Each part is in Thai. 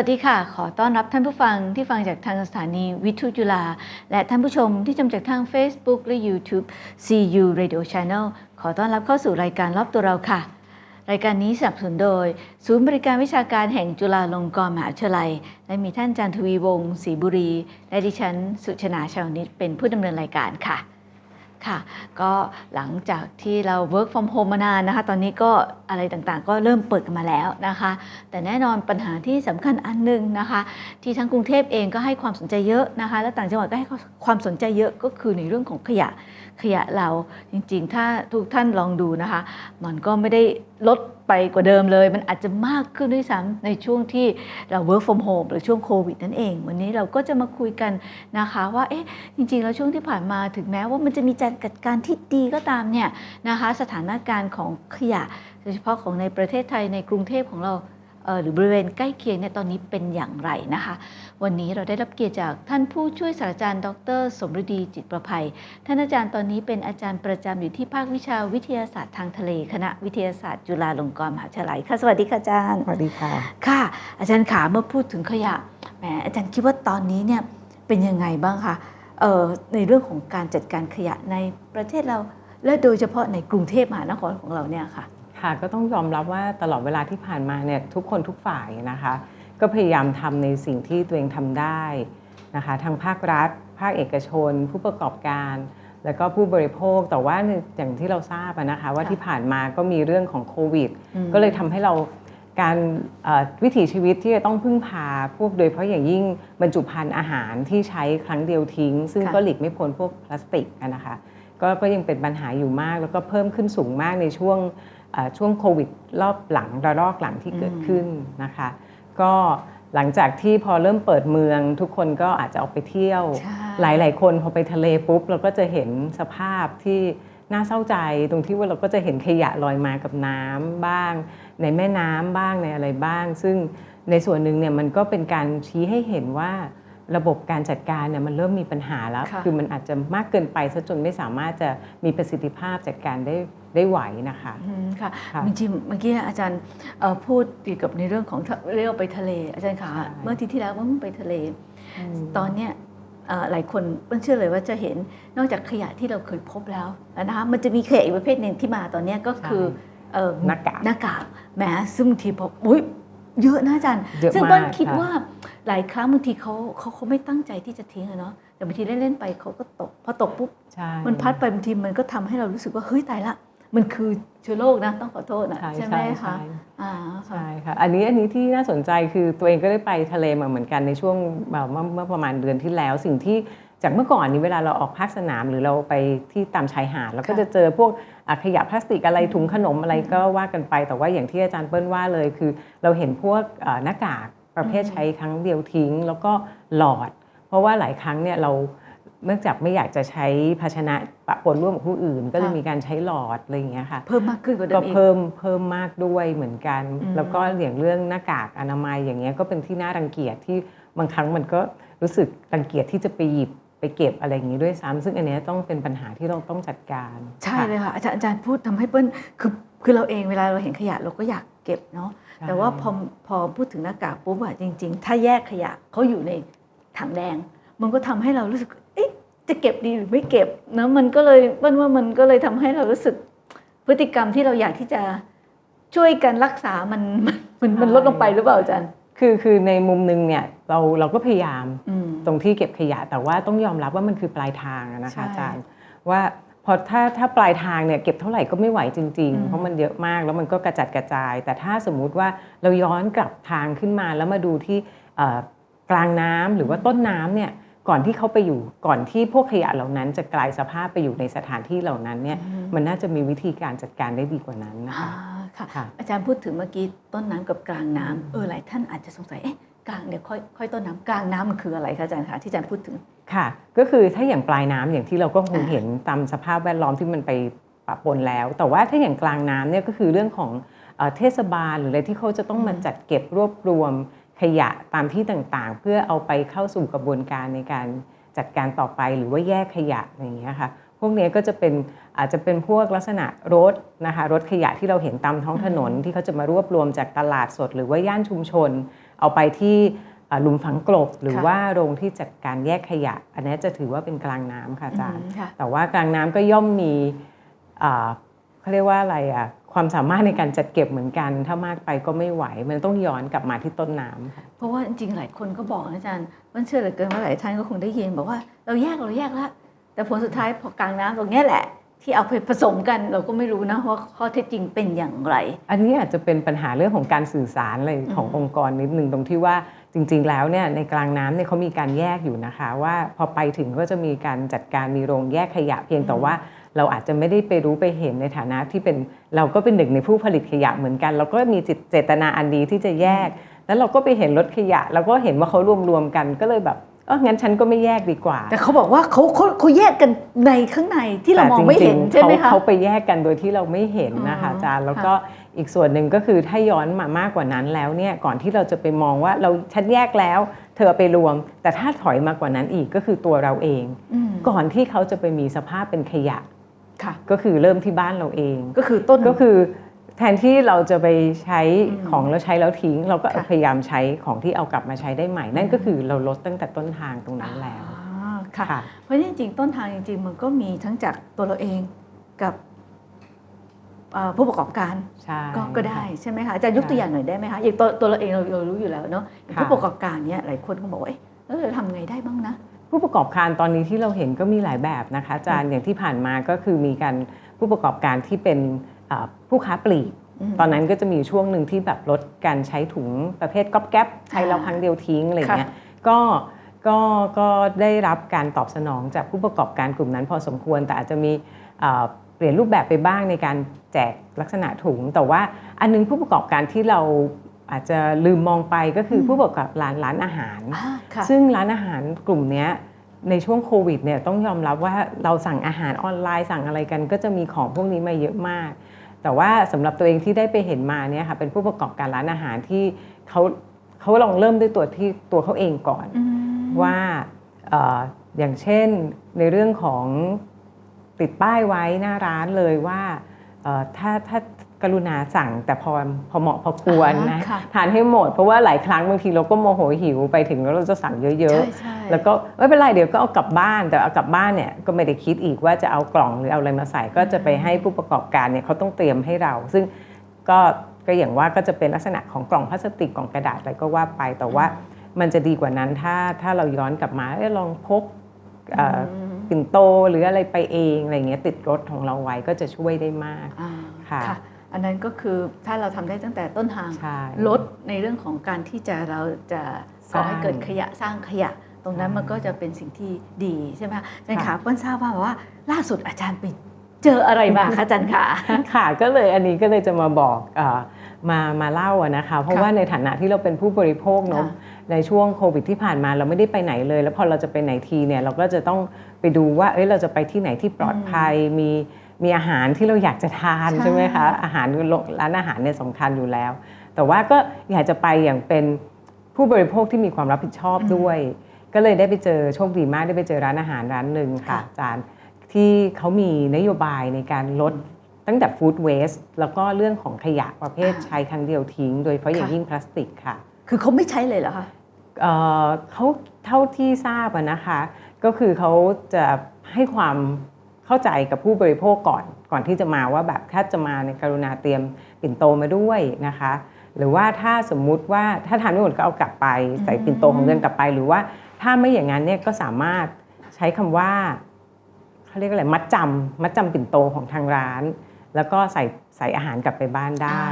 สวัสดีค่ะ ขอต้อนรับท่านผู้ฟังที่ฟังจากทางสถานีวิทยุจุฬาและท่านผู้ชมที่ชมจากทาง Facebook และ YouTube CU Radio Channel ขอต้อนรับเข้าสู่รายการรอบตัวเราค่ะ รายการนี้สนับสนุนโดย ศูนย์บริการวิชาการแห่งจุฬาลงกรณ์มหาวิทยาลัย และมีท่านจารย์ทวีวงศ์ศรีบุรี และดิฉันสุชนาชาวนิตเป็นผู้ดำเนินรายการค่ะ ค่ะก็หลังจากที่เรา work from home มานานนะคะ ตอนนี้ก็อะไรต่างๆ ก็เริ่มเปิดกันมาแล้วนะคะ แต่แน่นอนปัญหาที่สำคัญอันหนึ่งนะคะ ที่ทั้งกรุงเทพเองก็ให้ความสนใจเยอะนะคะ และต่างจังหวัดก็ให้ความสนใจเยอะก็คือในเรื่องของขยะ ขยะเราจริงๆ ถ้าทุกท่านลองดูนะคะ มันก็ไม่ได้ลดไปกว่าเดิมเลย มันอาจจะมากขึ้นด้วยซ้ำในช่วงที่เรา work from home หรือช่วงโควิดนั่นเอง วันนี้เราก็จะมาคุยกันนะคะว่าเอ๊ะจริงๆ แล้วช่วงที่ผ่านมาถึงแม้ว่ามันจะมีการจัดการที่ดีก็ตามเนี่ยนะคะสถานการณ์ของขยะโดยเฉพาะของในประเทศไทยในกรุงเทพของเรา หรือบริเวณใกล้เคียงเนี่ยตอนนี้เป็นอย่างไรนะคะ วันนี้เราได้รับเกียรติจากท่านผู้ช่วยศาสตราจารย์ ดร สมฤดีจิตประภัย ท่านอาจารย์ตอนนี้เป็นอาจารย์ประจำอยู่ที่ภาควิชาวิทยาศาสตร์ทางทะเล คณะวิทยาศาสตร์จุฬาลงกรณ์มหาวิทยาลัยค่ะสวัสดีค่ะอาจารย์สวัสดีค่ะค่ะ อาจารย์ขาเมื่อพูดถึงขยะแหมอาจารย์คิดว่าตอนนี้เนี่ยเป็นยังไงบ้างคะเอ่อในเรื่องของการจัดการขยะในประเทศเรา และโดยเฉพาะในกรุงเทพมหานครของเราเนี่ยค่ะ ค่ะก็ต้องยอมรับว่าตลอดเวลาที่ผ่านมาเนี่ยทุกคนทุกฝ่ายนะคะ ก็พยายามทำในสิ่งที่ตัวเองทำได้นะคะทางภาครัฐ ภาคเอกชน ผู้ประกอบการ แล้วก็ผู้บริโภคแต่ว่าอย่างที่เราทราบอะนะคะว่าค่ะที่ผ่านมาก็มีเรื่องของโควิดอืมก็เลยทำให้เราการเอ่อวิถีชีวิตที่จะต้องพึ่งพาพวกโดยเฉพาะอย่างยิ่งบรรจุภัณฑ์อาหารที่ใช้ครั้งเดียวทิ้ง ซึ่งค่ะก็หลีกไม่พ้นพวกพลาสติกอะนะคะก็ก็ยังเป็นปัญหาอยู่มากแล้วก็เพิ่มขึ้นสูงมากในช่วงเอ่อ ช่วงโควิดรอบหลังระลอกหลังที่เกิดขึ้นนะคะ ก็หลังจากที่พอเริ่มเปิดเมืองทุกคนก็อาจจะออกไปเที่ยวใช่หลาย ๆ คนพอไปทะเลปุ๊บ เราก็จะเห็นสภาพที่น่าเศร้าใจตรงที่ว่าเราก็จะเห็นขยะลอยมากับน้ำบ้าง ในแม่น้ำบ้างในอะไรบ้าง ซึ่งในส่วนหนึ่งเนี่ยมันก็เป็นการชี้ให้เห็นว่า ระบบการจัดการเนี่ยมันเริ่มมีปัญหาแล้วค่ะอมันอาจจะมากเกินไปซะจนไม่สามารถจะมีประสิทธิภาพจัดการได้ได้ไหวนะคะอืมค่ะค่ะจริงๆเมื่อกี้อาจารย์เอ่อพูดเกี่ยวกับในเรื่องของทะเรียกว่าไปทะเล อาจารย์ขาใช่เมื่ออาที่ที่แล้วเมื่อไปทะเล ตอนเนี้ยเอ่อหลายคนเปิ้ลเชื่อเลยว่าจะเห็นนอกจากขยะที่เราเคยพบแล้วนะคะมันจะมีขยะอีกประเภทหนึ่งที่มาตอนเนี้ยก็คือเอ่อหน้ากากหน้ากากแหมซึ่งบางทีพออุ้ย เยอะนะอาจารย์เยอะซึ่งมากเปิ้ลคิดค่ะว่าหลายครั้งบางทีเขาเขาเขาไม่ตั้งใจที่จะทิ้งอะเนาะแต่บางทีเล่นๆไปเขาก็ตก พอตกปุ๊บใช่มันพัดไปบางทีมันก็ทำให้เรารู้สึกว่าเฮ้ยตายละ มันคือเชื้อโรคนะต้องขอโทษนะใช่ใช่ไหมใช่คะใช่อ่าค่ะใช่ค่ะอันนี้อันนี้ที่น่าสนใจคือตัวเองก็ได้ไปทะเลมาเหมือนกันในช่วงเอ่อเมื่อเมื่อประมาณเดือนที่แล้ว สิ่งที่ จากเมื่อก่อนนี้เวลาเราออกภาคสนามหรือเราไปที่ตามชายหาดเราก็ค่ะจะเจอพวกอะขยะพลาสติกอะไรถุงขนมอะไรอืมก็ว่ากันไป แต่ว่าอย่างที่อาจารย์เปิ้ลว่าเลยคือ เราเห็นพวกเอ่อหน้ากากประเภทอืมใช้ครั้งเดียวทิ้ง แล้วก็หลอด เพราะว่าหลายครั้งเนี่ยเราเนื่องจากไม่อยากจะใช้ภาชนะปะปนร่วมกับผู้อื่น ก็จะมีการใช้หลอดอะไรอย่างเงี้ยค่ะเพิ่มมากขึ้นกว่าเดิก็มอีกเพิ่มเพิ่มมากด้วยเหมือนกันอืมแล้วก็อย่างเรื่องหน้ากากอนามัยอย่างเงี้ยก็เป็นที่น่ารังเกียจที่บางครั้งมันก็รู้สึกรังเกียจที่จะไปหยิบ ไปเก็บอะไรอย่างนี้ด้วยซ้ำซึ่งอันเนี้ยต้องเป็นปัญหาที่เราต้องจัดการใช่ค่ะเลยค่ะอาจารย์อาจารย์พูดทำให้เปิ้ลคือคือเราเองเวลาเราเห็นขยะเราก็อยากเก็บเนาะใช่แต่ว่าพอพอพูดถึงหน้ากากปุ๊บอะจริง ๆ ถ้าแยกขยะเขาอยู่ในถังแดง มันก็ทำให้เรารู้สึกเอ๊ะจะเก็บดีหรือไม่เก็บเนอะมันก็เลยเปิ้ลว่ามันก็เลยทำให้เรารู้สึกพฤติกรรมที่เราอยากที่จะช่วยกันรักษามันมันมันมันลดลงไปหรือเปล่าอาจารย์ คือคือในมุมหนึงเนี่ยเราเราก็พยายาม อืม ตรงที่เก็บขยะ แต่ว่าต้องยอมรับว่ามันคือปลายทางอะนะใช่คะอาจารย์ว่าพอถ้าถ้าปลายทางเนี่ยเก็บเท่าไหร่ก็ไม่ไหวจริงอืมๆเพราะมันเยอะมากแล้วมันก็กระจัดกระจาย แต่ถ้าสมมุติว่าเราย้อนกลับทางขึ้นมาแล้วมาดูที่เอ่อกลางน้ำหรือว่าต้นน้ำเนี่ยก่อนที่เขาไปอยู่ก่อนที่พวกขยะเหล่านั้นจะกลายสภาพไปอยู่ในสถานที่เหล่านั้นเนี่ยอืมมันน่าจะมีวิธีการจัดการได้ดีกว่านั้นนะอ่าคะค่ะค่ะอาจารย์พูดถึงเมื่อกี้ต้นน้ำกับกลางน้ำเออหลายท่านอาจจะสงสัยเอ๊ะ กลางเดี๋ยวค่อยค่อยต้นน้ำกลางน้ำมันคืออะไรคะอาจารย์คะที่อาจารย์พูดถึงค่ะ ก็คือถ้าอย่างปลายน้ำอย่างที่เราก็คงอ่าเห็นตามสภาพแวดล้อมที่มันไปปะปนแล้ว แต่ว่าถ้าอย่างกลางน้ำเนี่ยก็คือเรื่องของเอ่อเทศบาลหรืออะไรที่เขาจะต้องมาจัดเก็บรวบรวมขยะตามที่ต่างๆ เพื่อเอาไปเข้าสู่กระบวนการในการจัดการต่อไปหรือว่าแยกขยะอะไรอย่างเงี้ยค่ะพวกเนี้ยก็จะเป็นอาจจะเป็นพวกลักษณะรถนะคะรถขยะที่เราเห็นตามท้องถนนที่เขาจะมารวบรวมจากตลาดสด หรือว่าย่านชุมชน เอาไปที่อ่าหลุมฝังกลบหรือค่ะว่าโรงที่จัดการแยกขยะ อันนี้จะถือว่าเป็นกลางน้ำค่ะอาจารย์อืมค่ะแต่ว่ากลางน้ำก็ย่อมมีอ่าเขาเรียกว่าอะไรอะความสามารถในการจัดเก็บเหมือนกัน ถ้ามากไปก็ไม่ไหว มันต้องย้อนกลับมาที่ต้นน้ำค่ะเพราะว่าจริงๆหลายคนก็บอกนะอาจารย์มันเชื่อเหลือเกินว่าหลายท่านก็คงได้ยินบอกว่าเราแยกเราแยกแล้วแต่ผลสุดท้ายพอกลางน้ำตรงเนี้ยแหละ ที่เอาไปผสมกันเราก็ไม่รู้นะว่าข้อเท็จจริงเป็นอย่างไร อันนี้อาจจะเป็นปัญหาเรื่องของการสื่อสารเลยขององค์กรนิดนึงตรงที่ว่าจริง ๆ แล้วเนี่ยในกลางน้ำเนี่ยเขามีการแยกอยู่นะคะ ว่าพอไปถึงก็จะมีการจัดการมีโรงแยกขยะเพียงแต่ว่าเราอาจจะไม่ได้ไปรู้ไปเห็นในฐานะที่เป็นเราก็เป็นหนึ่งในผู้ผลิตขยะเหมือนกัน เราก็มีจิตเจตนาอันดีที่จะแยก แล้วเราก็ไปเห็นรถขยะแล้วก็เห็นว่าเขารวมๆกันก็เลยแบบ เอองั้นฉันก็ไม่แยกดีกว่า แต่เขาบอกว่าเขาเขาเขาแยกกันในข้างในที่เรามองไม่เห็นแต่จริงๆใช่ไหมคะเขาเขาไปแยกกันโดยที่เราไม่เห็นนะคะอ๋ออาจารย์แล้วก็อีกส่วนหนึ่งก็คือถ้าย้อนมามากกว่านั้นแล้วเนี่ยก่อนที่เราจะไปมองว่าเราฉันแยกแล้ว เธอเอาไปรวม แต่ถ้าถอยมากกว่านั้นอีกก็คือตัวเราเองอืมก่อนที่เขาจะไปมีสภาพเป็นขยะค่ะก็คือเริ่มที่บ้านเราเองก็คือต้นก็คือ แทนที่เราจะไปใช้อืมของแล้วใช้แล้วทิ้ง เราก็ค่ะพยายามใช้ของที่เอากลับมาใช้ได้ใหม่ นั่นก็คือเราลดตั้งแต่ต้นทางตรงนั้นแล้วอ่าค่ะค่ะ เพราะจริงๆต้นทางจริงๆ มันก็มีทั้งจากตัวเราเองกับเอ่อผู้ประกอบการใช่ก็ก็ได้ค่ะใช่ไหมคะอาจารย์ยกตัวอย่างหน่อยได้ไหมคะอย่างตัวตัวเราเองเราเรารู้อยู่แล้วเนาะอย่างค่ะผู้ประกอบการเนี้ยหลายคนก็บอกว่าเอ๊ะแล้วเราทำไงได้บ้างนะผู้ประกอบการตอนนี้ที่เราเห็นก็มีหลายแบบนะคะอาจารย์อย่างที่ผ่านมาก็คือมีการผู้ประกอบการที่เป็นเอ่อ ผู้ค้าปลีกอืมตอนนั้นก็จะมีช่วงหนึ่งที่แบบลดการใช้ถุงประเภทก๊อบแก๊ปใช้แล้วอ่าครั้งเดียวทิ้งอะไรเงี้ยค่ะก็ก็ก็ได้รับการตอบสนองจากผู้ประกอบการกลุ่มนั้นพอสมควร แต่อาจจะมีเอ่อเปลี่ยนรูปแบบไปบ้างในการแจกลักษณะถุง แต่ว่าอันนึงผู้ประกอบการที่เราอาจจะลืมมองไปก็คืออมผู้ประกอบร้านร้านอาหารอ่าค่ะซึ่งร้านอาหารกลุ่มเนี้ยในช่วงโควิดเนี่ยต้องยอมรับว่าเราสั่งอาหารออนไลน์สั่งอะไรกัน ก็จะมีของพวกนี้มาเยอะมาก แต่ว่าสำหรับตัวเองที่ได้ไปเห็นมาเนี่ยค่ะเป็นผู้ประกอบการร้านอาหารที่เขาเขาลองเริ่มด้วยตัวที่ตัวเขาเองก่อนอืมว่าเอ่ออย่างเช่นในเรื่องของติดป้ายไว้หน้าร้านเลยว่าเอ่อถ้าถ้า กรุณาสั่งแต่พอพอเหมาะพอควรนะอ่าค่ะทานให้หมด เพราะว่าหลายครั้งบางทีเราก็โมโหหิวไปถึงแล้วเราจะสั่งเยอะใช่ใช่ๆแล้วก็ไม่เป็นไรเดี๋ยวก็เอากลับบ้าน แต่เอากลับบ้านเนี่ยก็ไม่ได้คิดอีกว่าจะเอากล่องหรือเอาอะไรมาใส่ก็จะไปให้ผู้ประกอบการเนี่ยเขาต้องเตรียมให้เรา ซึ่งก็ก็อย่างว่าก็จะเป็นลักษณะของกล่องพลาสติกกล่องกระดาษอะไรก็ว่าไปแต่ว่ามันจะดีกว่านั้นถ้าถ้าเราย้อนกลับมาเอ้ยลองพกเอ่ออมปิ่นโตหรืออะไรไปเองอะไรเงี้ยติดรถของเราไว้ก็จะช่วยได้มากอ่าค่ะค่ะ อันนั้นก็คือถ้าเราทำได้ตั้งแต่ต้นทางใช่ลดในเรื่องของการที่จะเราจะก่อให้สร้างเกิดขยะสร้างขยะ ตรงนั้นใช่มันก็จะเป็นสิ่งที่ดีใช่ไหมคะอาจารย์ค่ะขาเปิ้ลทราบว่าแบบว่าล่าสุดอาจารย์ไปเจออะไรมาคะอาจารย์ขาค่ะก็เลยอันนี้ก็เลยจะมาบอกเออมามาเล่าอะนะคะ เพราะค่ะว่าในฐานะที่เราเป็นผู้บริโภคเนาะค่ะในช่วงโควิดที่ผ่านมาเราไม่ได้ไปไหนเลย แล้วพอเราจะไปไหนทีเนี่ยเราก็จะต้องไปดูว่าเอ้ยเราจะไปที่ไหนที่ปลอดภัยมี มีอาหารที่เราอยากจะทานใช่ใช่ไหมคะอาหารร้านอาหารเนี่ยสำคัญอยู่แล้ว แต่ว่าก็อยากจะไปอย่างเป็นผู้บริโภคที่มีความรับผิดชอบด้วย ก็เลยได้ไปเจอโชคดีมากได้ไปเจอร้านอาหารร้านหนึ่งค่ะค่ะอาจารย์ที่เขามีนโยบายในการลดตั้งแต่ฟู้ดเวสต์แล้วก็เรื่องของขยะประเภทอ่าใช้ครั้งเดียวทิ้ง โดยเฉพาะอย่างค่ะยิ่งพลาสติกค่ะ คือเขาไม่ใช้เลยเหรอคะเอ่อเขาเท่าที่ทราบอะนะคะ ก็คือเขาจะให้ความ เข้าใจกับผู้บริโภคก่อนก่อนที่จะมาว่าแบบถ้าจะมาในกรุณาเตรียมปิ่นโตมาด้วยนะคะ หรือว่าถ้าสมมุติว่าถ้าทานไม่หมดก็เอากลับไป ใส่ปิ่นโตของเงินกลับไป หรือว่าถ้าไม่อย่างนั้นเนี่ยก็สามารถใช้คำว่าเขาเรียกอะไรมัดจำมัดจำปิ่นโตของทางร้าน แล้วก็ใส่ใส่อาหารกลับไปบ้านได้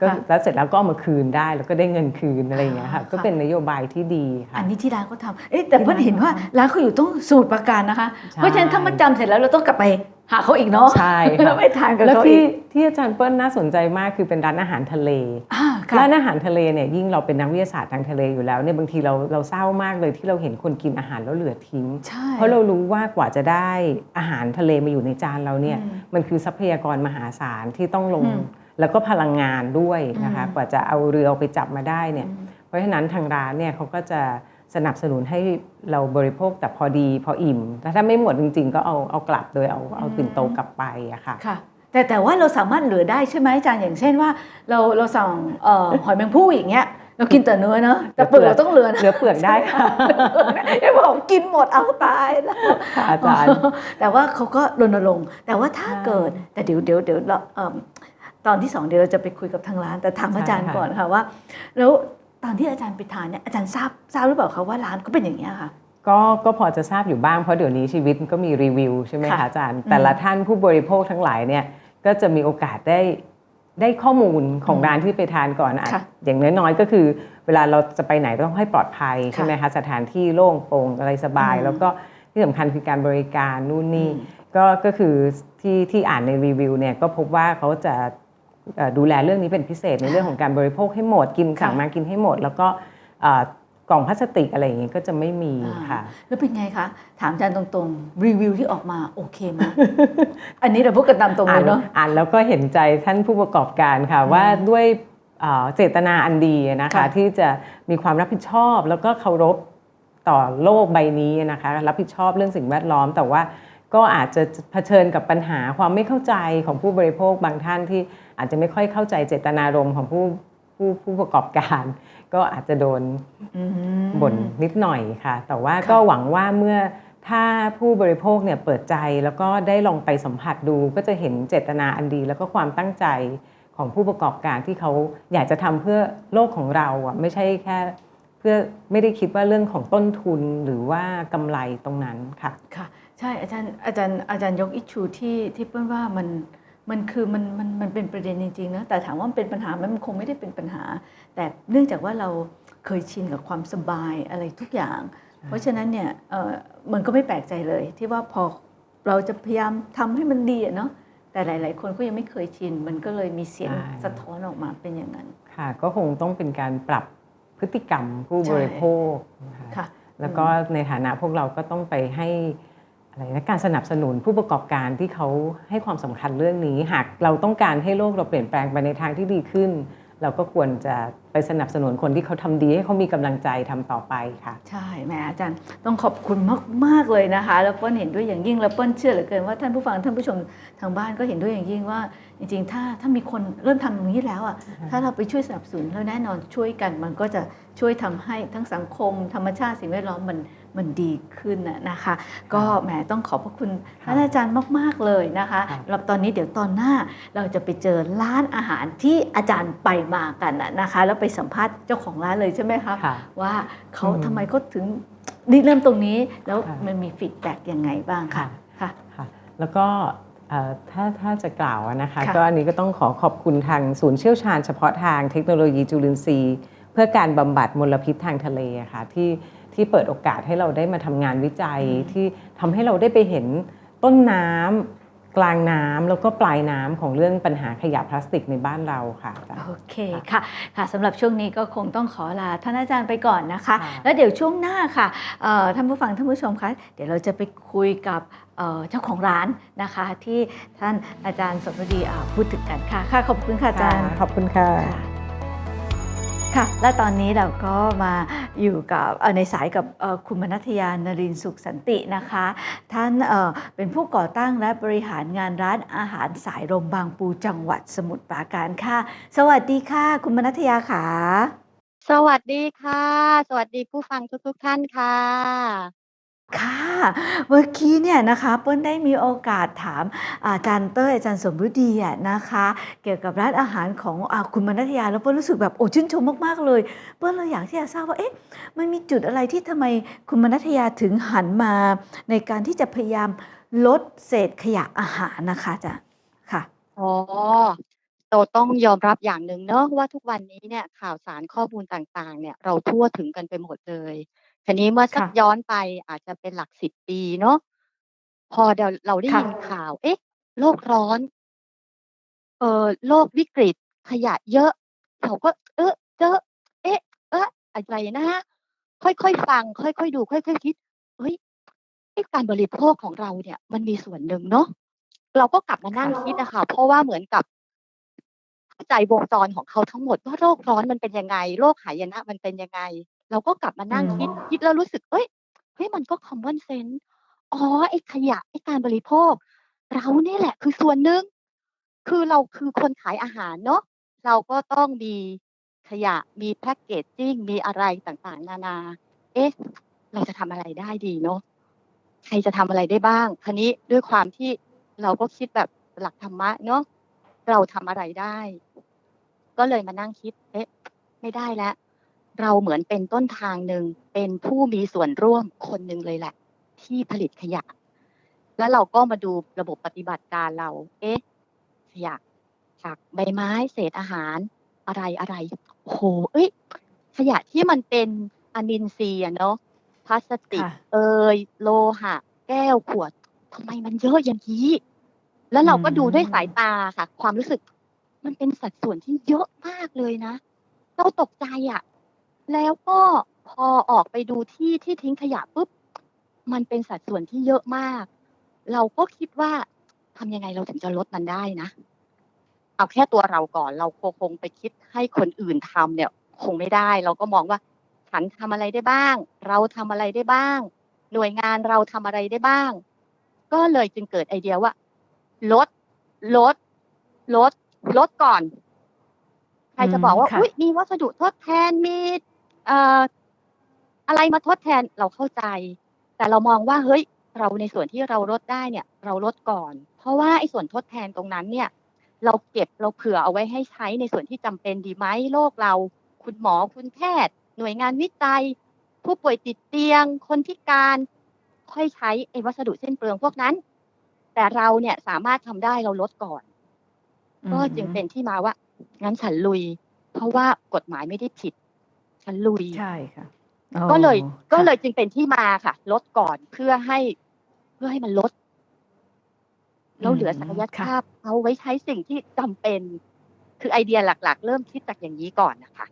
ก็ค่ะแล้วเสร็จแล้วก็เอามาคืนได้แล้วก็ได้เงินคืนอะไรอย่างเงี้ยค่ะอ่าก็ค่ะเป็นนโยบายที่ดีค่ะอันนี้ที่ร้านเขาทำเอ๊ะแต่เพิ่นที่ร้านเห็นว่าเขาทำร้านเขาอยู่ต้องสมุดประการนะคะใช่เพราะฉะนั้นถ้ามันจำเสร็จแล้วเราต้องกลับไปหาเขาอีกเนาะใช่แล้ค่ะวไปทานกับแล้วเขาที่อีกที่อาจารย์เปิ้ลน่าสนใจมากคือเป็นร้านอาหารทะเลอ่าค่ะร้านอาหารทะเลเนี่ยยิ่งเราเป็นนักวิทยาศาสตร์ทางทะเลอยู่แล้วเนี่ยบางทีเราเราเศร้ามากเลยที่เราเห็นคนกินอาหารแล้วเหลือทิ้งใช่เพราะเรารู้ว่ากว่าจะได้อาหารทะเลมาอยู่ในจานเราเนี่ยอืมมันคือทรัพยากรมหาศาลที่ต้องลงอืม แล้วก็พลังงานด้วยนะคะอืมกว่าจะเอาเรือเอาไปจับมาได้เนี่ยอืมเพราะฉะนั้นทางร้านเนี่ยเขาก็จะสนับสนุนให้เราบริโภคแต่พอดีพออิ่มแต่ถ้าไม่หมดจริง ๆ ก็เอาเอากลับโดยเอาเอาปิ่นโตกลับไปอะค่ะค่ะ แต่แต่ว่าเราสามารถเหลือได้ใช่ไหมอาจารย์อย่างเช่นว่าเราเราสั่งเอ่อหอยแมงผู้อย่างเงี้ยเรากินแต่เนื้อเนาะแต่เปลือกเราต้องเหลือนะเหลือเปลือกได้ค่ะไอ้บอกกินหมดเอาตายแล้วค่ะอาจารย์แต่ว่าเขาก็รณรงค์แต่ว่าถ้าใช่เกิดแต่เดี๋ยวเดี๋ยวเดี๋ยวเราเอิ่ม ตอนที่สองเดี๋ยวเราจะไปคุยกับทางร้าน แต่ถามใช่อาจารย์ค่ะก่อนค่ะว่า แล้วตอนที่อาจารย์ไปทานเนี่ยอาจารย์ทราบทราบหรือเปล่าคะว่าร้านก็เป็นอย่างนี้ยค่ะก็ก็พอจะทราบอยู่บ้างเพราะเดี๋ยวนี้ชีวิตมันก็มีรีวิวใช่ไหมค่ะคะอาจารย์อืมแต่ละท่านผู้บริโภคทั้งหลายเนี่ยก็จะมีโอกาสได้ได้ข้อมูลของอืมร้านที่ไปทานก่อนอะค่ะอย่างน้อยๆก็คือ เวลาเราจะไปไหนต้องให้ปลอดภัยใช่ไหมคะสถานที่โล่งโปร่งอะไรสบายอืมแล้วก็ที่สำคัญคือการบริการนู่นนี่อืมก็ก็คือที่ที่อ่านในรีวิวเนี่ยก็พบว่าเขาจะเอ่อ ดูแลเรื่องนี้เป็นพิเศษในเรื่องของการบริโภคให้หมดกินค่ะสั่งมากินให้หมด แล้วก็เอ่อกล่องพลาสติกอะไรอย่างงี้ก็จะไม่มีอ่าค่ะ แล้วเป็นไงคะ ถามอาจารย์ตรงๆ รีวิวที่ออกมาโอเคไหมอันนี้เราพูดกันตามตรงอ่าเลนยเนาะอ่านแล้วก็เห็นใจท่านผู้ประกอบการค่ะอืมว่าด้วยเอ่อเจตนาอันดีนะคะค่ะที่จะมีความรับผิดชอบแล้วก็เคารพต่อโลกใบนี้นะคะ รับผิดชอบเรื่องสิ่งแวดล้อมแต่ว่า ก็อาจจะเผชิญกับปัญหาความไม่เข้าใจของผู้บริโภคบางท่านที่อาจจะไม่ค่อยเข้าใจเจตนารมณ์ของผู้ผู้ผู้ประกอบการ ก็อาจจะโดนอืมบ่นนิดหน่อยค่ะ แต่ว่าค่ะก็หวังว่าเมื่อถ้าผู้บริโภคเนี่ยเปิดใจแล้วก็ได้ลองไปสัมผัสดู ก็จะเห็นเจตนาอันดี แล้วก็ความตั้งใจของผู้ประกอบการที่เขาอยากจะทำเพื่อโลกของเราอะไม่ใช่แค่เพื่อไม่ได้คิดว่าเรื่องของต้นทุนหรือว่ากำไรตรงนั้นค่ะค่ะ ใช่อาจารย์อาจารย์อาจารย์ยกอิชชูที่ที่เปิ้ลว่ามันมันคือมันมันมันเป็นประเด็นจริงๆนะแต่ถามว่ามันเป็นปัญหาไหมมันคงไม่ได้เป็นปัญหา แต่เนื่องจากว่าเราเคยชินกับความสบายอะไรทุกอย่าง เพราะฉะนั้นเนี่ยเอ่อมันก็ไม่แปลกใจเลย ที่ว่าพอเราจะพยายามทำให้มันดีอะเนาะแต่หลาย ๆ คนก็ยังไม่เคยชิน มันก็เลยมีเสียงใช่สะท้อนออกมาเป็นอย่างนั้น ค่ะ ก็คงต้องเป็นการปรับพฤติกรรมผู้บริโภคนะคะค่ะแล้วก็ในฐานะพวกเราก็ต้องไปให้ อะไรนะการสนับสนุนผู้ประกอบการที่เขาให้ความสำคัญเรื่องนี้ หากเราต้องการให้โลกเราเปลี่ยนแปลงไปในทางที่ดีขึ้น เราก็ควรจะไปสนับสนุนคนที่เขาทำดีให้เขามีกำลังใจทำต่อไปค่ะ ใช่แหมอาจารย์ต้องขอบคุณมากมากๆเลยนะคะ แล้วเปิ้ลเห็นด้วยอย่างยิ่งแล้วเปิ้ลเชื่อเหลือเกินว่าท่านผู้ฟังท่านผู้ชมทางบ้านก็เห็นด้วยอย่างยิ่งว่า จริงๆ ถ้าถ้ามีคนเริ่มทำอย่างนี้แล้วอะถ้าเราไปช่วยสนับสนุนแล้วแน่นอนช่วยกัน มันก็จะช่วยทำให้ทั้งสังคม ธรรมชาติสิ่งแวดล้อมมัน มันดีขึ้นน่ะนะคะ ก็แหมต้องขอบพระคุณท่านอาจารย์มาก ๆ เลยนะคะค่ะแล้วตอนนี้เดี๋ยวตอนหน้าเราจะไปเจอร้านอาหารที่อาจารย์ไปมากันน่ะนะคะ แล้วไปสัมภาษณ์เจ้าของร้านเลยใช่ไหมคะค่ะว่าเขาอืมทำไมเขาถึงนี่เริ่มตรงนี้แล้วค่ะมันมีฟีดแบ็กยังไงบ้างค่ะค่ะค่ะแล้วก็เอ่อถ้าถ้าจะกล่าวอะนะคะค่ะก็อันนี้ก็ต้องขอขอบคุณทางศูนย์เชี่ยวชาญเฉพาะทางเทคโนโลยีจุลินทรีย์ เพื่อการบำบัดมลพิษทางทะเลอะค่ะที่ ที่เปิดโอกาสให้เราได้มาทำงานวิจัยอืมที่ทำให้เราได้ไปเห็นต้นน้ำกลางน้ำแล้วก็ปลายน้ำของเรื่องปัญหาขยะพลาสติกในบ้านเราค่ะอาจารย์ โอเคค่ะค่ะสำหรับช่วงนี้ก็คงต้องขอลาท่านอาจารย์ไปก่อนนะคะ ค่ะ แล้วเดี๋ยวช่วงหน้าค่ะเอ่อท่านผู้ฟังท่านผู้ชมคะเดี๋ยวเราจะไปคุยกับเอ่อเจ้าของร้านนะคะ ที่ท่านอาจารย์สมฤดีอ่าพูดถึงกันค่ะค่ะขอบคุณค่ะอาจารย์ ขอบคุณค่ะ ค่ะ ค่ะ และตอนนี้เราก็มาอยู่กับในสายกับคุณมนัทยานรินสุขสันตินะคะ ท่านเเป็นผู้ก่อตั้งและบริหารงานร้านอาหารสายลมบางปูจังหวัดสมุทรปราการค่ะ สวัสดีค่ะ คุณมนัทยาค่ะ สวัสดีค่ะ สวัสดีผู้ฟังทุกๆท่านค่ะ ค่ะ เมื่อกี้เนี่ยนะคะเปิ้ลได้มีโอกาสถามอาจารย์เต้ยอาจารย์สมฤดีอะนะคะ เกี่ยวกับร้านอาหารของอาคุณมนัทยาแล้วเปิ้ลรู้สึกแบบโอ้ชื่นชมมากๆเลย เปิ้ลเลยอยากที่จะทราบว่าเอ๊ะมันมีจุดอะไรที่ทำไมคุณมนัทยาถึงหันมา ในการที่จะพยายามลดเศษขยะอาหารนะคะจ้ะค่ะ อ๋อโตต้องยอมรับอย่างหนึ่งเนอะว่าทุกวันนี้เนี่ยข่าวสารข้อมูลต่างๆ เนี่ยเราทั่วถึงกันไปหมดเลย ทีนี้เมื่อสักค่ะ ย้อนไปอาจจะเป็นหลักสิบปีเนาะพอเดี๋ยวเราได้ค่ะ ยินข่าว เอ๊ะ โลกร้อน เอ่อโลกวิกฤตขยะเยอะ เราก็ เออเจอเอ๊ะ เอะอะไรนะค่อยๆฟัง ค่อยๆดู ค่อยๆคิดเฮ้ยไอ้การบริโภคของเราเนี่ย มันมีส่วนหนึ่งเนาะเราก็กลับมานั่งค่ะ คิดนะคะเพราะว่าเหมือนกับเข้าใจวงจรของเขาทั้งหมดว่าโรคร้อนมันเป็นยังไงโรคหายนะมันเป็นยังไง เราก็กลับมานั่งอืมคิดคิดแล้วรู้สึก เอ้ยเฮ้ยมันก็ common sense อ๋อไอ้ขยะไอ้การบริโภค เราเนี่ยแหละ คือส่วนหนึ่งคือเราคือคนขายอาหารเนาะเราก็ต้องมีขยะมีแพ็กเกจจิ้งมีอะไรต่างๆ นานา เอ๊ะเราจะทำอะไรได้ดีเนาะใครจะทำอะไรได้บ้างคราวนี้ด้วยความที่เราก็คิดแบบหลักธรรมะเนาะเราทำอะไรได้ ก็เลยมานั่งคิด เอ๊ะ ไม่ได้แล้ว เราเหมือนเป็นต้นทางหนึ่งเป็นผู้มีส่วนร่วมคนหนึ่งเลยแหละ ที่ผลิตขยะ แล้วเราก็มาดูระบบปฏิบัติการเรา เอ๊ะขยะจากใบไม้เศษอาหารอะไรๆโอ้โฮเอ๊ยขยะที่มันเป็นอนินทรีย์อะเนาะพลาสติกค่ะเอยโลหะ แก้วขวดทำไมมันเยอะอย่างงี้ แล้วเราก็ดูด้วยสายอืมตาค่ะ ความรู้สึก มันเป็นสัดส่วนที่เยอะมากเลยนะเราตกใจอะ แล้วก็พอออกไปดูที่ที่ทิ้งขยะปุ๊บ มันเป็นสัดส่วนที่เยอะมาก เราก็คิดว่าทำยังไงเราถึงจะลดมันได้นะ เอาแค่ตัวเราก่อน เราคงคงไปคิดให้คนอื่นทำเนี่ย คงไม่ได้ เราก็มองว่าฉันทำอะไรได้บ้าง เราทำอะไรได้บ้าง หน่วยงานเราทำอะไรได้บ้าง ก็เลยจึงเกิดไอเดียว่า ลด ลด ลด ลดก่อน ใครอืจะมบอกว่าค่ะอุ๊ย มีวัสดุทดแทน มีเอ่ออะไรมาทดแทนเราเข้าใจ แต่เรามองว่าเฮ้ยเราในส่วนที่เราลดได้เนี่ย เราลดก่อน เพราะว่าไอ้ส่วนทดแทนตรงนั้นเนี่ย เราเก็บเราเผื่อเอาไว้ให้ใช้ในส่วนที่จำเป็นดีไหมโลกเรา คุณหมอคุณแพทย์ หน่วยงานวิจัย ผู้ป่วยติดเตียง คนพิการ ค่อยใช้ไอ้วัสดุสิ้นเปลืองพวกนั้น แต่เราเนี่ยสามารถทำได้เราลดก่อนอืก็อจึงฮึเป็นที่มาว่างั้นฉันลุย เพราะว่ากฎหมายไม่ได้ผิด ฉันลุย ใช่ค่ะก็เลยอ๋อก็ค่ะเลยจึงเป็นที่มาค่ะ ลดก่อนเพื่อให้เพื่อให้มันลดอืแล้วเหลือศักมยค่ะภาพเอาไว้ใช้สิ่งที่จำเป็น คือไอเดียหลัก ๆ เริ่มคิดจากอย่างงี้ก่อนน่ะค่ะ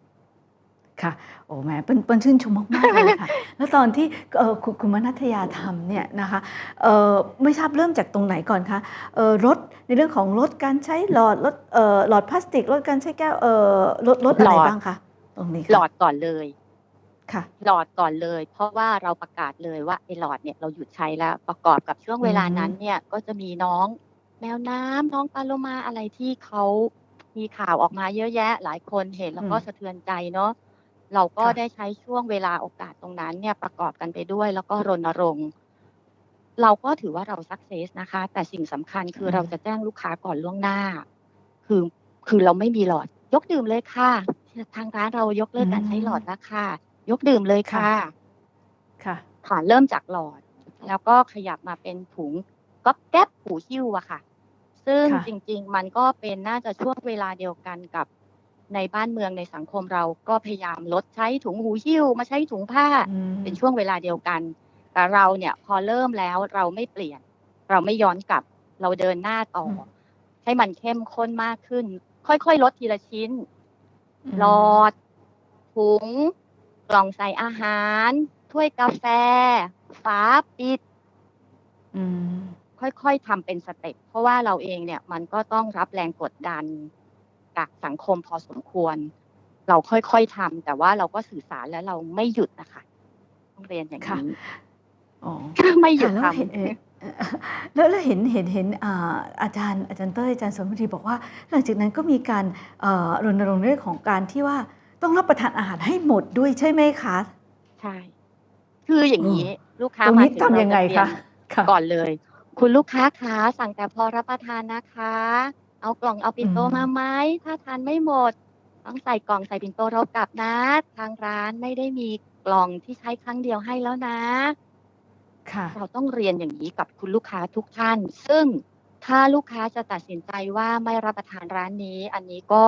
ค่ะโอ้แหมเปิ้ลเปิ้ลชื่นชมมากๆเลยค่ะ แล้วตอนที่เอ่อคุณคุณมนัทยาทำเนี่ยนะคะเอ่อไม่ทราบเริ่มจากตรงไหนก่อนคะเอ่อลดในเรื่องของลดการใช้หลอดลดเอ่อหลอดพลาสติกลดการใช้แก้วเอ่อลดลดอะหลไรอดบ้างคะ ตรงนี้หลค่ะอดก่อนเลยค่ะ หลอดก่อนเลย เพราะว่าเราประกาศเลยว่าไอ้หลอดเนี่ยเราหยุดใช้แล้วประกอบกับช่วงอืเวอลาฮึนั้น เนี่ยก็จะมีน้องแมวน้ำน้องปลาโลมาอะไรที่เขามีข่าวออกมาเยอะแยะ หลายคนเห็นแล้อืวก็มสะเทือนใจเนาะเราก็ค่ะได้ใช้ช่วงเวลาโอกาสตรงนั้น เนี่ยประกอบกันไปด้วย แล้วก็รณรงค์เราก็ถือว่าเรา success นะคะ แต่สิ่งสำคัญคือือเรามจะแจ้งลูกค้าก่อนล่วงหน้า คือคือเราไม่มีหลอด ยกดื่มเลยค่ะ ทางร้านเรายกอืเลิกการใช้หลอมดแล้วค่ะ ยกดื่มเลยค่ะค่ะ ค่ะค่ะเริ่มจากหลอด แล้วก็ขยับมาเป็นถุงก๊อบแก๊บหูหิ้วอะค่ะ ซึ่งค่ะจริง ๆ มันก็เป็นน่าจะช่วงเวลาเดียวกันกับในบ้านเมืองในสังคมเราก็พยายามลดใช้ถุงหูหิ้วมาใช้ถุงผ้าอืมเป็นช่วงเวลาเดียวกัน แต่เราเนี่ยพอเริ่มแล้วเราไม่เปลี่ยน เราไม่ย้อนกลับ เราเดินหน้าต่ออืมให้มันเข้มข้นมากขึ้น ค่อยๆ ลดทีละชิ้นอื หลมอด ถุง กล่องใส่อาหาร ถ้วยกาแฟ ฝาปิดอืมค่อยๆทำเป็นสเต็ปเพราะว่าเราเองเนี่ย มันก็ต้องรับแรงกดดันจากสังคมพอสมควร เราค่อยๆทำแต่ว่าเราก็สื่อสารและเราไม่หยุดน่ะค่ะต้องเรียนอย่างค่ะนี้อ๋อไม่หยุค่ะดแล้วทเห็นเอ่อเอ่อ แล้วแล้วเห็นเห็นเห็นอ่าอาจารย์อาจารย์เต้ยอาจารย์สนพดีบอกว่า หลังจากนั้นก็มีการเอ่อรณรงค์ในเรื่องของการที่ว่าต้องรับประทานอาหารให้หมดด้วยใช่ไหมคะำใช่ คืออย่างเอองี้ลูกค้าตรงมานี้ถึงทำเรายังจะไงเตรียคะมค่ะ ก่อนเลย คุณลูกค้าคะสั่งแต่พอรับประทานนะคะ เอากล่องเอาปิ่อืนโตมามไหมถ้าทานไม่หมด ต้องใส่กล่องใส่ปิ่นโตเรากลับนะ ทางร้านไม่ได้มีกล่องที่ใช้ครั้งเดียวให้แล้วนะค่ะ เราต้องเรียนอย่างงี้กับคุณลูกค้าทุกท่าน ซึ่งถ้าลูกค้าจะตัดสินใจว่าไม่รับประทานร้านนี้ อันนี้ก็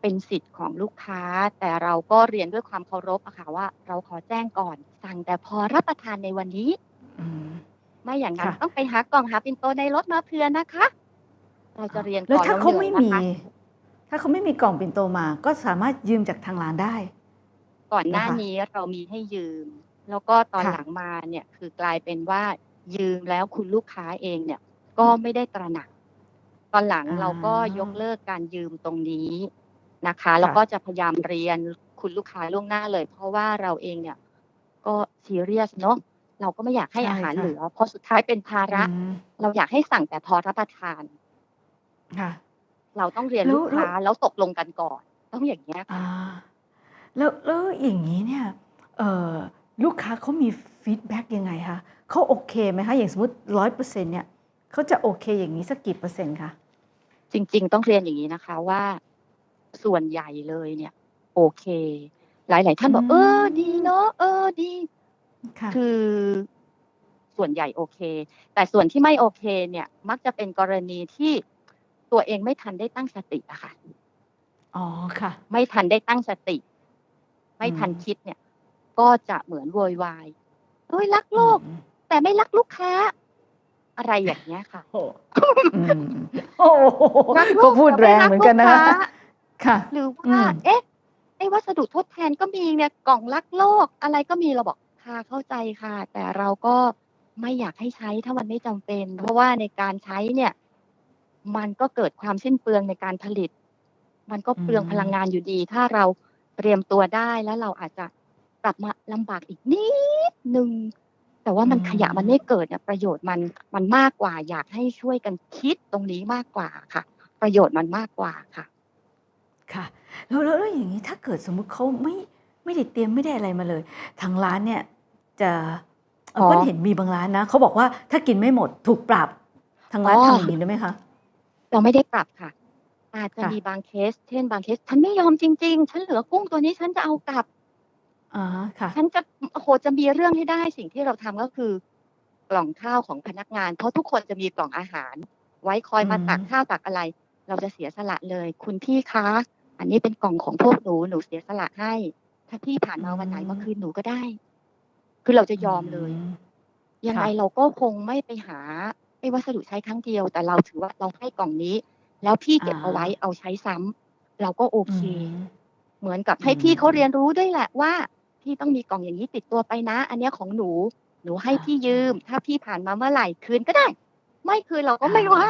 เป็นสิทธิ์ของลูกค้า แต่เราก็เรียนด้วยความเคารพอะค่ะว่า เราขอแจ้งก่อน สั่งแต่พอรับประทานในวันนี้อืมไม่อย่างงั้นค่ะต้องไปหากล่องหาปิ่นโตในรถมาเผื่อนะคะ เราจะเรียนแล้วก่อนถ้าเราเขาเหนื่อไม่ยนะมีคะถ้าเขาไม่มีกล่องปิ่นโตมา ก็สามารถยืมจากทางร้านได้ ก่อนหนะน้าคะนี้เรามีให้ยืม แล้วก็ตอนค่ะหลังมาเนี่ยคือกลายเป็นว่ายืมแล้วคุณลูกค้าเองเนี่ย ก็ไม่ได้ตระหนัก ตอนหลังอ๋อเราก็ยกเลิกการยืมตรงนี้นะคะแล้วค่ะก็จะพยายามเรียนคุณลูกค้าล่วงหน้าเลย เพราะว่าเราเองเนี่ย ก็ซีเรียสเนาะเราก็ไม่อยากให้ใช่อาหารค่ะเหลือ เพราะสุดท้ายเป็นภาอืระมเราอยากให้สั่งแต่พอรับประทานค่ะ เราต้องเรียนแล้ลูวกแล้วค้าแล้วตกลงกันก่อน ต้องอย่างเงี้ยค่ะอ่าแล้วแล้วอย่างนี้เนี่ย เอ่อ ลูกค้าเขามีฟีดแบ็กยังไงคะเขาโอเคไหมคะ อย่างสมมติร้อยเปอร์เซ็นต์เนี่ยเขาจะโอเคอย่างนี้สักกี่เปอร์เซ็นต์คะจริง ๆ ต้องเรียนอย่างนี้นะคะว่า ส่วนใหญ่เลยเนี่ย โอเค หลาย ๆ ท่านบอกอืมเออดีเนาะเออดีค่ะคือส่วนใหญ่โอเค แต่ส่วนที่ไม่โอเค เนี่ย มักจะเป็นกรณีที่ตัวเองไม่ทันได้ตั้งสติอะค่ะ อ๋อค่ะ ไม่ทันได้ตั้งสติ ไม่ทันอืมคิดเนี่ย ก็จะเหมือนโวยวายเฮ้ยรักโลกอืมแต่ไม่รักลูกค้า อะไรอย่างเงี้ยค่ะโอ้อืมโอ้โหรักโลก็กพูดแต่แรไม่งรักเหมือนลูกันกนะค้าค่ะ หรืออืว่ามเอ๊ะไอ้วัสดุทดแทนก็มีเนี่ยกล่องรักโลกอะไรก็มีเราบอกค่ะเข้าใจค่ะ แต่เราก็ไม่อยากให้ใช้ถ้ามันไม่จำเป็น เพราะว่าในการใช้เนี่ย มันก็เกิดความสิ้นเปลืองในการผลิต มันก็เปลืองอืมพลังงานอยู่ดี ถ้าเราเตรียมตัวได้แล้วเราอาจจะ กลับมาลำบากอีกนิดนึงแต่ว่ามันขยะมันไม่เกิดเนี่ยประโยชน์มันมันมากกว่า อยากให้ช่วยกันคิดตรงนี้มากกว่าค่ะ ประโยชน์มันมากกว่าค่ะ ค่ะแล้วแล้วแล้วอย่างนี้ถ้าเกิดสมมุติเขาไม่ไม่ได้เตรียมไม่ได้อะไรมาเลย ทางร้านเนี่ย จะเอ่ออ๋อเปิ้ลเห็นมีบางร้านนะเขาบอกว่าถ้ากินไม่หมดถูกปรับทางร้านอ๋อทำอย่างนี้ได้ไหมคะเราไม่ได้ปรับค่ะ อาจจะค่ะมีบางเคส เช่นบางเคส ฉันไม่ยอมจริง ๆ ฉันเหลือกุ้งตัวนี้ฉันจะเอากลับ อ่าค่ะ ฉันจะโอ้โหจะมีเรื่องให้ได้สิ่งที่เราทำก็คือกล่องข้าวของพนักงาน เพราะทุกคนจะมีกล่องอาหาร ไว้คอยมาอืม ตักข้าวตักอะไร เราจะเสียสละเลย คุณพี่คะ อันนี้เป็นกล่องของพวกหนูหนูเสียสละให้ ถ้าพี่ผ่านมาวันไหนมาคืนหนูก็ได้ คือเราจะยอมเลย มยังไงค่ะ เราก็คงไม่ไปหาไอ้วัสดุใช้ครั้งเดียว แต่เราถือว่าเราให้กล่องนี้ แล้วพี่เก็บเอาไว้เอาใช้ซ้ำเราก็โอเคอืมเหมือนกับให้อืมพี่เขาเรียนรู้ด้วยแหละว่า พี่ต้องมีกล่องอย่างนี้ติดตัวไปนะ อันเนี้ยของหนู หนูให้พี่ยืม ถ้าพี่ผ่านมาเมื่อไหร่คืนก็ได้ ไม่คืนเราก็ไม่ว่า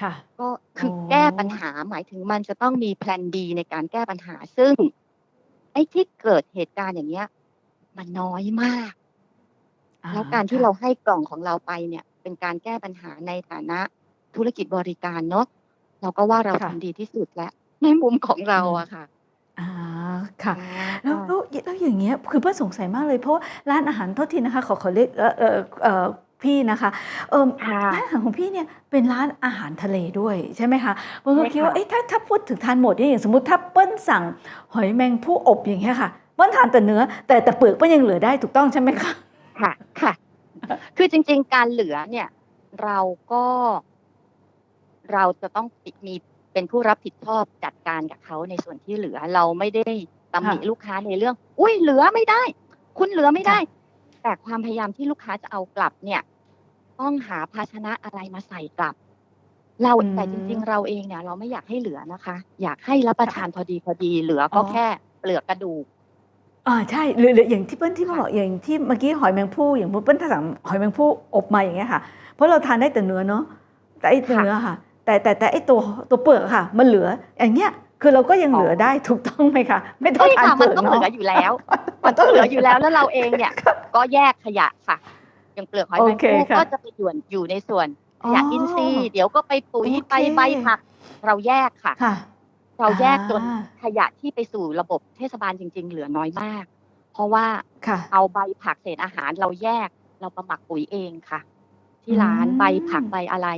ค่ะ ก็คือโอ้แก้ปัญหาหมายถึงมันจะต้องมีแพลน B ในการแก้ปัญหา ซึ่ง ไอ้ที่เกิดเหตุการณ์อย่างเงี้ย มันน้อยมากอ่แล้วการที่เราให้กล่องของเราไปเนี่ย เป็นการแก้ปัญหาในฐานะธุรกิจบริการเนาะเราก็ว่าเราค่ะทำดีที่สุดแล้วในมุมของเราอะค่ะ อ่า ค่ะอ่าแล้วแล้วแล้วอย่างเงี้ยคือเพื่อนสงสัยมากเลยเพราะว่าร้านอาหารโทษทีนะคะขอขอเรียกเออเออเออพี่นะคะเออค่ะร้านอาหารของพี่เนี่ยเป็นร้านอาหารทะเลด้วยใช่ไหมคะเปิ้ลก็ใช่คิดว่าค่ะเอ๊ะถ้าถ้าพูดถึงทานหมดเนี่ยอย่างสมมติถ้าเปิ้ลสั่งหอยแมงผู้อบอย่างเงี้ยค่ะเปิ้ลทานแต่เนื้อ แต่แต่เปลือกเปิ้ลยังเหลือได้ถูกต้องใช่ไหมคะค่ะค่ะ คือจริง ๆ การเหลือเนี่ย เราก็ เราจะต้องมี เป็นผู้รับผิดชอบจัดการกับเขาในส่วนที่เหลือเราไม่ได้ตำหนิค่ะลูกค้าในเรื่อง อุ้ยเหลือไม่ได้ คุณเหลือไม่ได้ แต่ความพยายามที่ลูกค้าจะเอากลับเนี่ย ต้องหาภาชนะอะไรมาใส่กลับ เราอืมแต่จริง ๆ เราเองเนี่ย เราไม่อยากให้เหลือนะคะ อยากให้รับประทานพอดีพอดีเหลือก็อ๋อแค่เปลือกกระดูกอ่าใช่หรือหรืออย่างที่เปิ้ลที่ค่ะบอกอย่างที่เมื่อกี้หอยแมงผู้อย่างเปิ้ลถ้าสั่งหอยแมงผู้อบมาอย่างเงี้ยค่ะ เพราะเราทานได้แต่เนื้อเนาะแต่ไอ้เนื้อค่ะ แต่แต่แต่ไอ้ตัวตัวเปลือกค่ะ มันเหลืออย่างเงี้ยคือเราก็ยังเหลือได้ถูกต้องไหมคะไม่ต้องใช่ทานค่ะเปมัลืนอกต้องเหเนาะลืออยู่แล้ว มันต้องเหลืออยู่แล้วแล้วเราเองเนี่ย ก็แยกขยะค่ะอย่างเปลือกหอยแมงโอเคภู่ค่ะก็จะไปอยู่อยู่ในส่วนขยะอินทรีย์ เดี๋ยวก็ไปปุ๋ยโอเคไปใบผัก เราแยกค่ะค่ะเราแยกจนอ่าขยะที่ไปสู่ระบบเทศบาลจริง ๆ เหลือน้อยมาก เพราะว่าค่ะเอาใบผักเศษอาหารเราแยกเราประหมักปุ๋ยเองค่ะ ที่ร้านอืมใบผักใบอะไร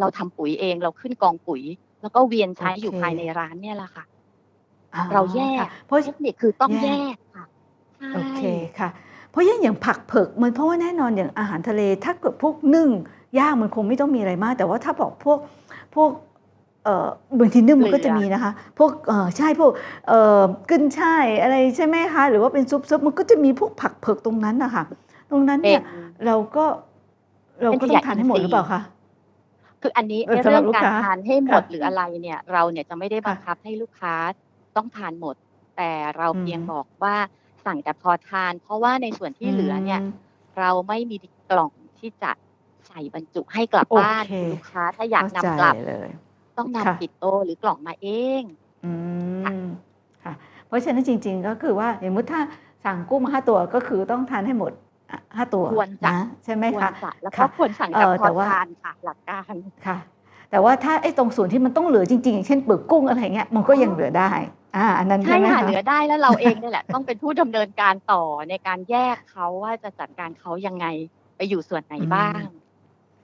เราทำปุ๋ยเองเราขึ้นกองปุ๋ย แล้วก็เวียนใช้อยู่โอเคภายในร้านเนี่ยแหละค่ะอ๋อเราแยกค่ะเพราะเทคนิคคือต้องแยแยกกค่ะใช่โอเคค่ะ เพราะอย่างอย่างผักเผือกมันเพราะว่าแน่นอนอย่างอาหารทะเล ถ้าเกิดพวกนึ่งย่างมันคงไม่ต้องมีอะไรมาก แต่ว่าถ้าบอกพวกพวกเอ่อบางทีนึ่งมันก็จะมีนะคะ พวกเออใช่พวกเอ่อขึ้นช่ายอะไรใช่ไหมคะหรือว่าเป็นซุปซุปมันก็จะมีพวกผักเผือกตรงนั้นนะคะตรงนั้นเป็เนี่ยนเราก็เราก็เป็นต้ขอยะงทานให้หมดอินทรีย์หรือเปล่าคะ คืออันนี้เออในสำหรัเรื่บองการลูกค้าทานให้หมดค่ะหรืออะไรเนี่ย เราเนี่ยจะไม่ได้บังค่ะคับให้ลูกค้าต้องทานหมด แต่เราอืมเพียงบอกว่าสั่งแต่พอทาน เพราะว่าในส่วนที่เหลือเนี่ยมเราไม่มีกล่องที่จะใส่บรรจุให้กลับโอเคบ้านคุณลูกค้าถ้าอยากนำเข้กลับใจเลยต้องค่ะนำปิดโตหรือกล่องมาเองอืมค่ะ เพราะฉะนั้นจริง ๆ ก็คือว่าอย่างมุติถ้าสั่งกุ้งมาห้าตัวก็คือต้องทานให้หมดอะ ห้าตัวควรจะนะใช่ไหมควรคะจะแล้วก็ค่ะควรสั่งเอ่แต่อพแต่อว่าทานค่ะหลักการค่ะ แต่ว่าถ้าไอ้ตรงส่วนที่มันต้องเหลือจริงๆอย่างเช่นเปลือกกุ้งอะไรเงี้ยมันก็ยังเหลือได้อ่าอันนั้นใช่ใช่ไหมค่ะคะเหลือได้แล้วเราเองเนี่ยแหละ ต้องเป็นผู้ดำเนินการต่อในการแยกเขาว่าจะจัดการเขายังไงไปอยู่ส่วนไหนบ้าง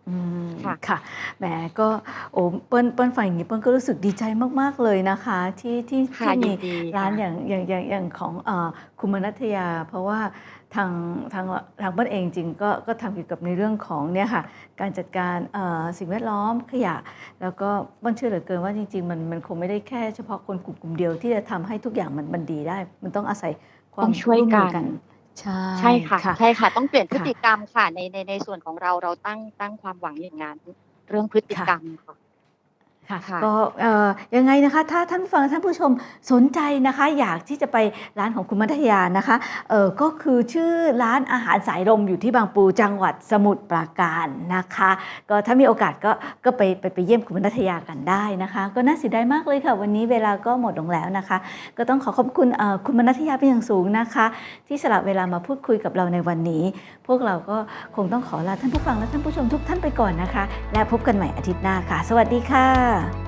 อืมค่ะค่ะแหมก็โอ้เปิ้ลเปิ้ลฟังอย่างนี้เปิ้ลก็รู้สึกดีใจมาก ๆ เลยนะคะ ที่ที่ค่ะที่ยิมีนดีร้านค่ะอย่างอย่างอย่างอย่างของเอ่อคุณมนัทยา เพราะว่า ทางทางทางเปิ้ลเองจริงก็ก็ทำเกี่ยวกับในเรื่องของเนี่ยค่ะการจัดการเอ่อสิ่งแวดล้อมขยะ แล้วก็เปิ้ลเชื่อเหลือเกินว่าจริง ๆ มันมันคงไม่ได้แค่เฉพาะคนกลุ่มกลุ่มเดียวที่จะทำให้ทุกอย่างมันมันดีได้ มันต้องอาศัยควาต้มองช่วยร่วมมือกักันนใช่ใช่ค่ะใช่ค่ะต้องเปลี่ยนพฤค่ะติกรรมค่ะในในในส่วนของเราเราตั้งตั้งความหวังอย่างนั้นเรื่องพฤติกรรมค่ะ ค่ะค่ะก็เอ่อยังไงนะคะ ถ้าท่านผู้ฟังและท่านผู้ชมสนใจนะคะ อยากที่จะไปร้านของคุณมัธยานะคะเออก็คือชื่อร้านอาหารสายลมอยู่ที่บางปูจังหวัดสมุทรปราการนะคะ ก็ถ้ามีโอกาสก็ก็ไปไปไปเยี่ยมคุณมัธยากันได้นะคะ ก็น่าเสียดายมากเลยค่ะ วันนี้เวลาก็หมดลงแล้วนะคะ ก็ต้องขอขอบคุณเอ่อคุณมนัทยาเป็นอย่างสูงนะคะ ที่สละเวลามาพูดคุยกับเราในวันนี้ พวกเราก็คงต้องขอลาท่านผู้ฟังและท่านผู้ชมทุกท่านไปก่อนนะคะ และพบกันใหม่อาทิตย์หน้าค่ะ สวัสดีค่ะ Jakarta.